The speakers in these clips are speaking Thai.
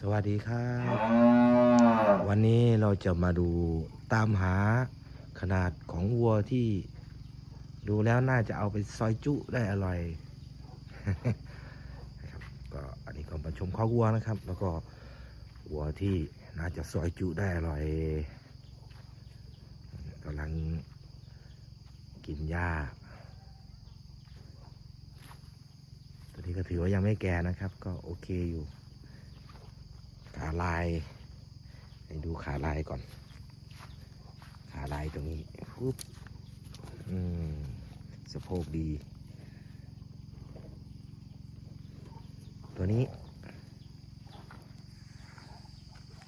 สวัสดีครับ วันนี้เราจะมาดูตามหาขนาดของวัวที่ดูแล้วน่าจะเอาไปซอยจุได้อร่อยนะครับก็อันนี้ก็มาชมข้อวัวนะครับ แล้วก็วัวที่น่าจะซอยจุได้อร่อยกำลังกินหญ้าตัวนี้ก็ถือว่ายังไม่แก่นะครับ ก็โอเคอยู่ ขาลายให้ดูขาลายก่อน ขาลายตรงนี้ปุ๊บอืมสะโพกดี ตัวนี้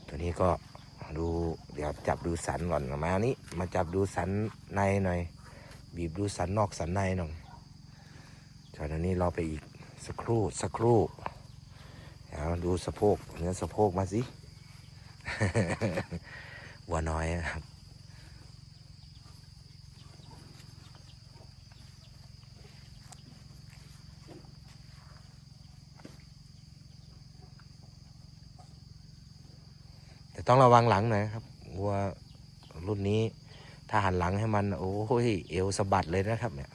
ตัวนี้ก็ดูเดี๋ยวจับดูสันก่อนมานี้ มาจับดูสันในหน่อย บีบดูสันนอกสันในหน่อยจากนั้นนี้รอไปอีกสักครู่สักครู่ เดี๋ยวดูสะโพกเนื้อสะโพกมาสิวัวน้อยครับแต่ต้องระวังหลังหน่อยนะครับวัวรุ่นนี้ถ้าหันหลังให้มัน โอ้ยเอวสะบัดเลยนะครับเนี่ย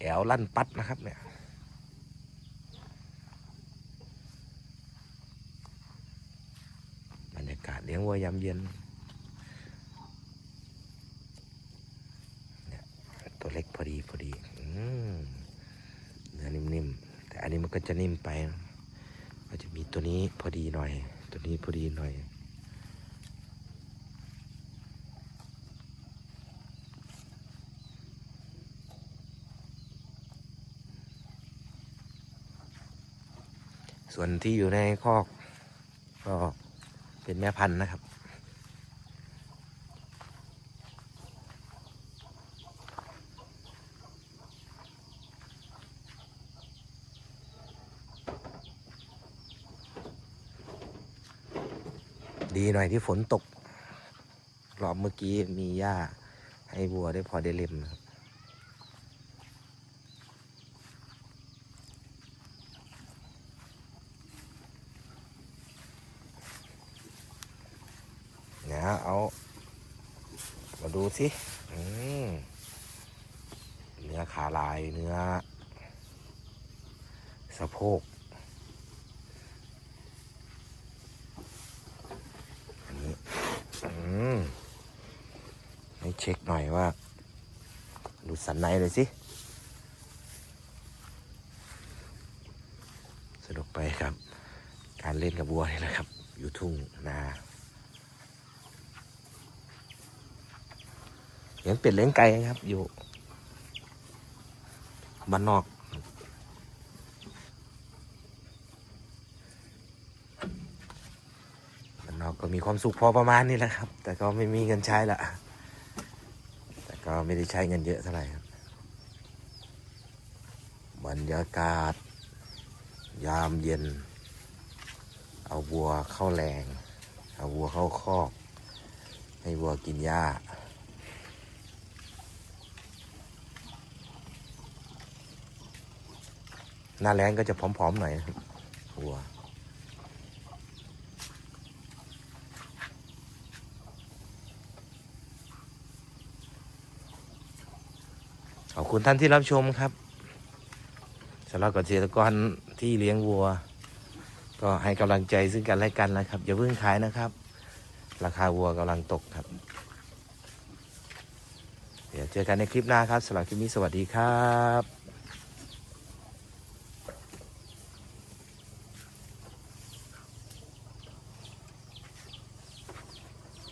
แอวลั่นปัดนะครับเนี่ย บรรยากาศ เลี้ยงวัวยามเย็นเนี่ยตัวเล็กพอดีพอดีเนื้อนิ่มๆ แต่อันนี้มันก็จะนิ่มไปก็จะมีตัวนี้พอดีหน่อย ตัวนี้พอดีหน่อยส่วนที่อยู่ในคอกก็ เป็นแม่พันธุ์นะครับ ดีหน่อยที่ฝนตกรอบเมื่อกี้มีหญ้าให้วัวได้พอได้เล็มนะครับ เนี่ยเอา มาดูสิเนื้อขาลายเนื้อ สะโพก อันนี้อืมให้เช็คหน่อยว่า ดูสันในเลยสิสนุกไปครับ การเล่นกับวัวนี่แหละครับ อยู่ทุ่งนา เลี้ยงเป็ดเลี้ยงไก่ครับ อยู่บ้านนอกบ้านนอกก็มีความสุขพอประมาณนี้แหละครับ แต่ก็ไม่มีเงินใช้ละแต่ก็ไม่ได้ใช้เงินเยอะเท่าไหร่ครับบรรยากาศ ยามเย็น เอาวัวเข้าแรง เอาวัวเข้าคอก ให้วัวกินหญ้า หน้าแรงก็จะผอมๆหน่อยวัวขอบคุณท่านที่รับชมครับสำหรับเกษตรกรที่เลี้ยงวัว ก็ให้กำลังใจซึ่งกันและกันนะครับ อย่าเพิ่งขายนะครับ ราคาวัวกำลังตกครับ เดี๋ยวเจอกันในคลิปหน้าครับสำหรับคลิปนี้สวัสดีครับ